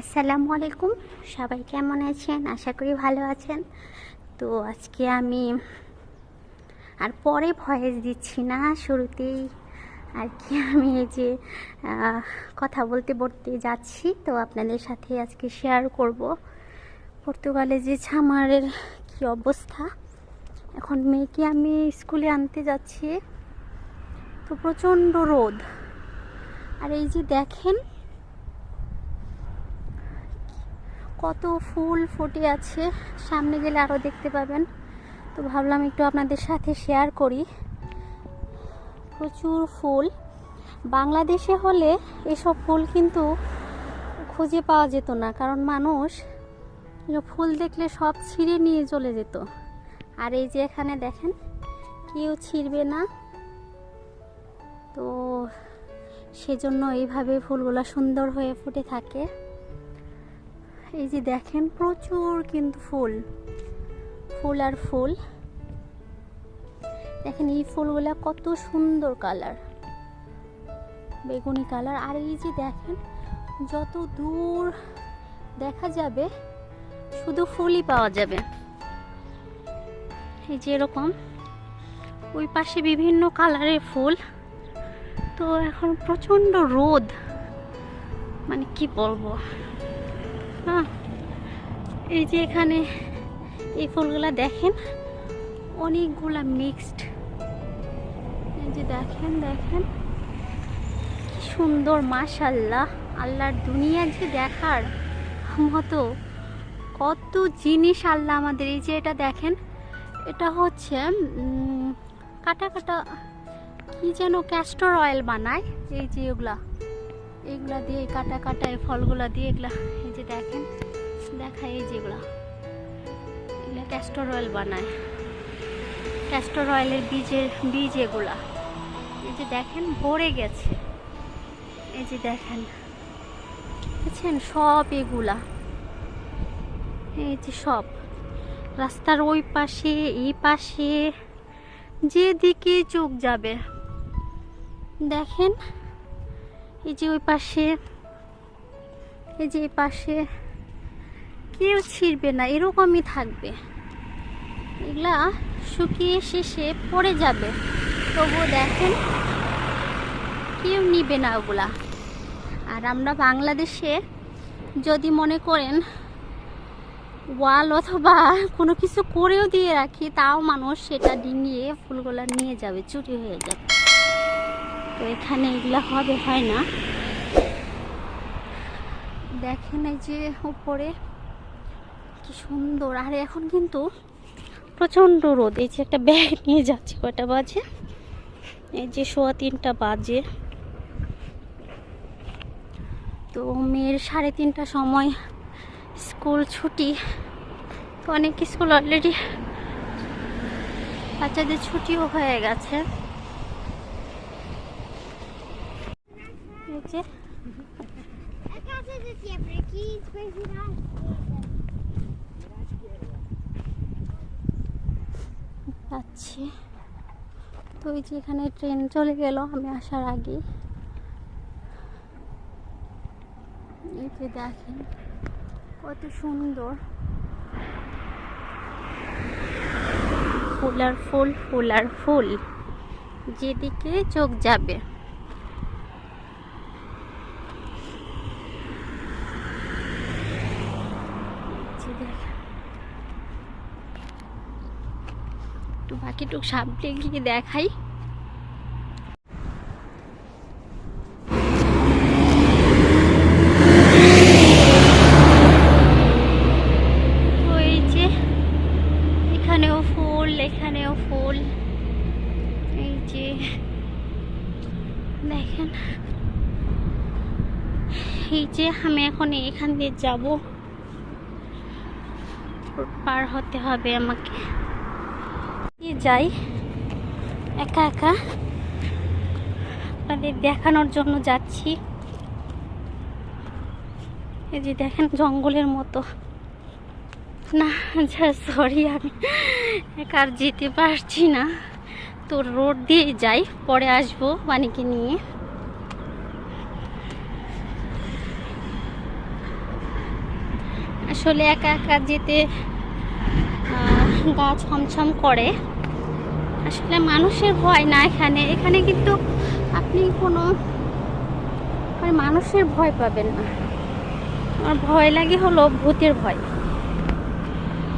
আসসালামু আলাইকুম। সবাই কেমন আছেন? আশা করি ভালো আছেন। তো আজকে আমি আর পরে ভয়েস দিচ্ছি না শুরুতেই। আর কি আমি এই যে কথা বলতে বলতে যাচ্ছি। তো আপনাদের সাথে আজকে শেয়ার করব। পর্তুগালে যে ছামারের কি অবস্থা। এখন মেয়েকে আমি স্কুলে আনতে যাচ্ছি। তো প্রচণ্ড রোদ। আর এই যে দেখেন কত ফুল ফুটে আছে, সামনে গেলে আরও দেখতে পাবেন। তো ভাবলাম একটু আপনাদের সাথে শেয়ার করি। প্রচুর ফুল। বাংলাদেশে হলে এসব ফুল কিন্তু খুঁজে পাওয়া যেত না, কারণ মানুষ ফুল দেখলে সব ছিঁড়ে নিয়ে চলে যেত। আর এই যে এখানে দেখেন, কেউ ছিঁড়বে না। তো সেজন্য এইভাবে ফুলগুলো সুন্দর হয়ে ফুটে থাকে। এই যে দেখেন প্রচুর কিন্তু ফুল। ফুল আর ফুল। দেখেন এই ফুলগুলা কত সুন্দর কালার। বেগুনি কালার। আর এই যে দেখেন, যত দূর দেখা যাবে, শুধু ফুলই পাওয়া যাবে। এই যে এরকম, ওই পাশে বিভিন্ন কালারের ফুল। তো এখন প্রচণ্ড রোদ। মানে কি বলব? এই যে এখানে এই ফুলগুলা দেখেন, অনেকগুলা মিক্সড এই যে দেখেন দেখেন সুন্দর মাশাল্লাহ আল্লাহর দুনিয়া যে দেখার মতো, কত জিনিস আল্লাহ আমাদের, এই যে এটা দেখেন, এটা হচ্ছে কাটা কাটা, কি যেন ক্যাস্টর অয়েল বানায়, এই যে এগুলা এগুলা দিয়ে, কাটা কাটা এই ফলগুলা দিয়ে এগুলা দেখেন দেখা এই যেগুলা এগুলা। ক্যাস্টর অয়েল বানায়। ক্যাস্টর অয়েলের বীজের বীজ এগুলা। এই যে দেখেন, ভরে গেছে। এই যে দেখেন, বুঝছেন? সব এগুলা। এই যে সব। রাস্তার ওই পাশে, এই পাশে, যেদিকে চোখ যাবে। দেখেন? এই যে ওই পাশে এই যে পাশে কেউ ছিঁড়বে না, এরকমই থাকবে। এগুলা শুকিয়ে শেষে পড়ে যাবে। তবুও দেখেন, কেউ নিবে না ওগুলা। আর আমরা বাংলাদেশে যদি মনে করেন, ওয়াল অথবা কোনো কিছু করেও দিয়ে রাখি, তাও মানুষ সেটা ডিঙিয়ে ফুলগুলা নিয়ে যাবে, চুরি হয়ে যাবে। তো এখানে এগুলা হবে, হয় না? দেখেন এই যে উপরে, কি সুন্দর। আর এখন কিন্তু প্রচণ্ড রোদ। এই যে একটা ব্যাগ নিয়ে যাচ্ছি কয়টা বাজে? এই যে সোয়া তিনটা বাজে। তো মেয়ের সাড়ে তিনটা সময় স্কুল ছুটি। তো অনেক স্কুল অলরেডি বাচ্চাদের ছুটিও হয়ে গেছে। যাচ্ছি। তো ওই যে এখানে ট্রেন চলে গেল, আমি আসার আগে এই যে দেখেন, কত সুন্দর। ফুল আর ফুল ফুল আর ফুল। যেদিকে চোখ যাবে এই যে দেখেন একটু বাকিটুক সামনে গিয়ে দেখাই? এখানেও ফুল এখানেও ফুল। এই যে এই যে, আমি এখন এখান দিয়ে যাব। পার হতে হবে আমাকে। যাই, একা একা আপনাদের দেখানোর জন্য যাচ্ছি। এই যে দেখেন জঙ্গলের মতো। না, যা সরি আমি একা আর যেতে পারছি না। তো রোড দিয়ে যাই, পরে আসব বাণীকে নিয়ে। আসলে একা একা যেতে গা ছমছম করে। আসলে মানুষের ভয় না এখানে। এখানে কিন্তু আপনি কোনো মানে মানুষের ভয় পাবেন না। আমার ভয় লাগে হলো ভূতের ভয়।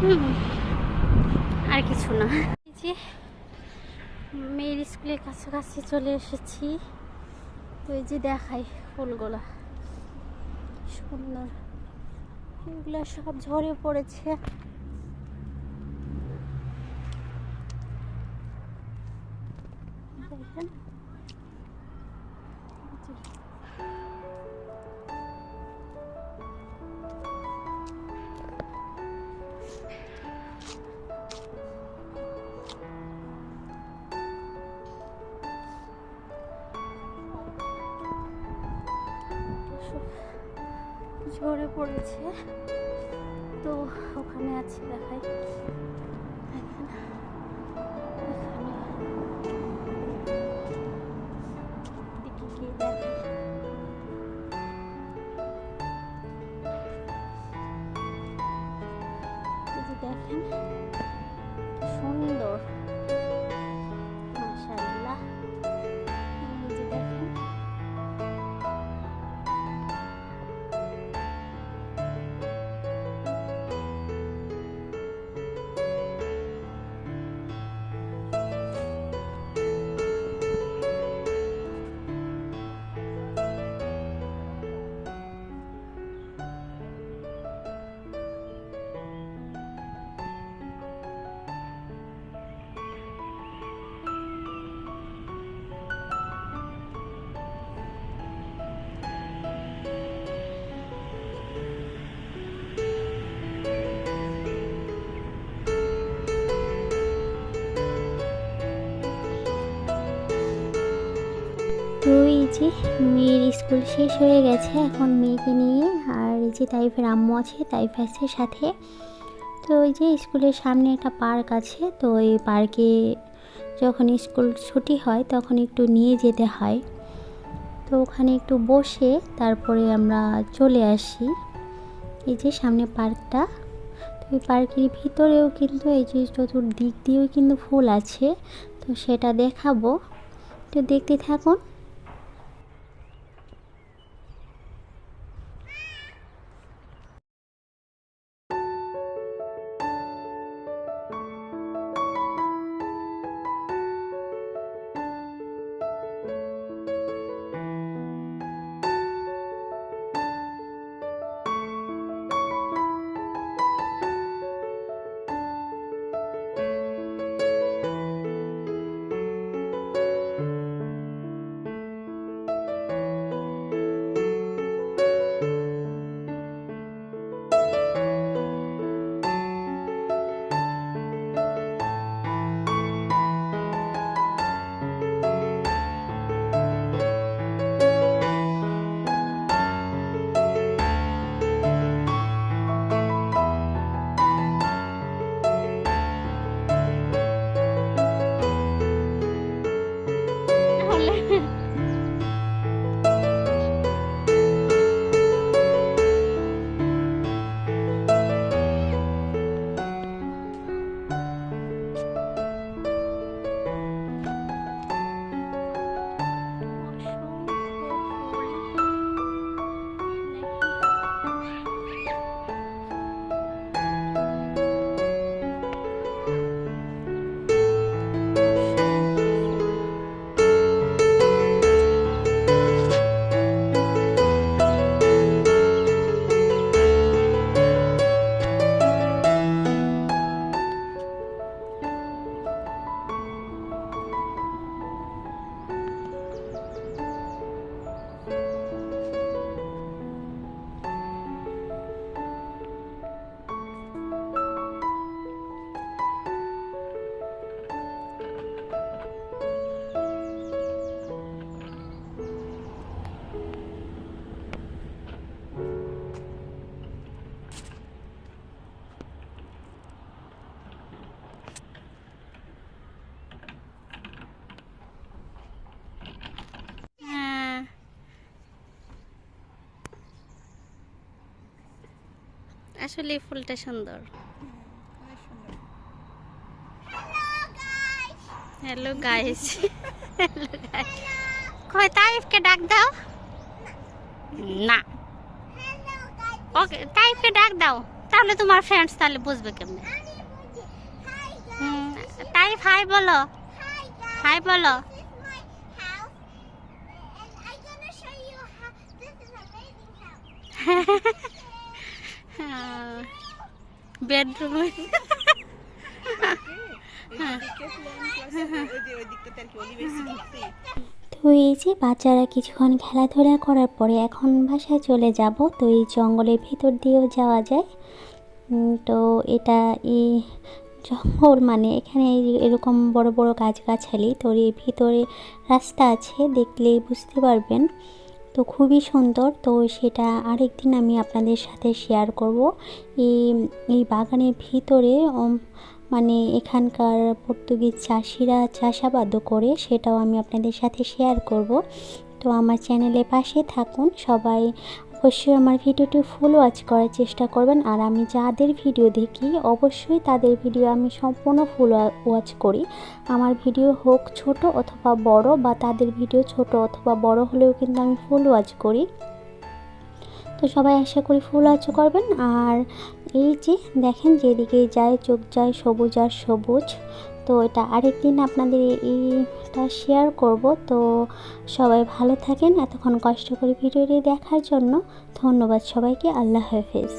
হুম, আর কিছু না। যে মেয়ের স্কুলের কাছাকাছি চলে এসেছি। তো এই যে দেখাই ফুলগুলা। সুন্দর। এগুলো সব ঝরে পড়েছে। দেখেন ঝরে পড়েছে। তো ওখানে আছে দেখাই। দেখেন। সুন্দর। তো যে মেয়ের স্কুল শেষ হয়ে গেছে, এখন মেয়েকে নিয়ে। আর এই যে তাইফের আম্মু আছে, তাইফ আছে সাথে। তো ওই যে স্কুলের সামনে একটা পার্ক আছে, তো এই পার্কে যখন স্কুল ছুটি হয় তখন একটু নিয়ে যেতে হয়। তো ওখানে একটু বসে তারপরে আমরা চলে আসি। এই যে সামনে পার্কটা, তো এই পার্কের ভিতরেও কিন্তু এই যে চতুর্দিক দিয়েও কিন্তু ফুল আছে, তো সেটা দেখাবো। তো দেখতে থাকুন। আসলে ফুলটা সুন্দর। হ্যালো গাইস হ্যালো গাইস কই, তাইফকে ডাক দাও। না. ওকে, তাইফকে ডাক দাও। তাহলে তোমার ফ্রেন্ডস তাহলে বুঝবে কেমনে? তাইফ হাই বলো. হাই বলো। my বেডরুমে এদিকে প্লেন প্লাস ওই যে ওই দিকটাতে আর কি অলিভের সিটি তো এই যে বাচ্চারা কিছুক্ষণ খেলাধুলা করার পরে এখন বাসায় চলে যাব, তো এই জঙ্গলের ভিতর দিয়েও যাওয়া যায়। তো এটা এই জঙ্গল মানে এখানে এরকম বড় বড় গাছগাছালি, তো এর ভিতরে রাস্তা আছে, দেখলেই বুঝতে পারবেন। তো খুবই সুন্দর। তো সেটা আরেকদিন আমি আপনাদের সাথে শেয়ার করব। এই এই বাগানের ভিতরে মানে এখানকার পর্তুগিজ চাষিরা চাষাবাদও করে, সেটাও আমি আপনাদের সাথে শেয়ার করব। তো আমার চ্যানেলে পাশে থাকুন। সবাই অবশ্যই আমার ভিডিওটি ফুল ওয়াচ করার চেষ্টা করবেন। আর আমি যাদের ভিডিও দেখি, অবশ্যই তাদের ভিডিও আমি সম্পূর্ণ ফুল ওয়াচ করি। আমার ভিডিও হোক ছোট অথবা বড় বা তাদের ভিডিও ছোট অথবা বড় হলেও কিন্তু আমি ফুল ওয়াচ করি। তো সবাই আশা করি ফুল ওয়াচ করবেন। আর এই যে দেখেন, যেদিকে যায় চোখ যায় সবুজ আর সবুজ। তো এটা আরেকদিন আপনাদের এইটা শেয়ার করব। তো সবাই ভালো থাকেন, এতক্ষণ কষ্ট করে ভিডিওটি দেখার জন্য ধন্যবাদ সবাইকে, আল্লাহ হাফেজ।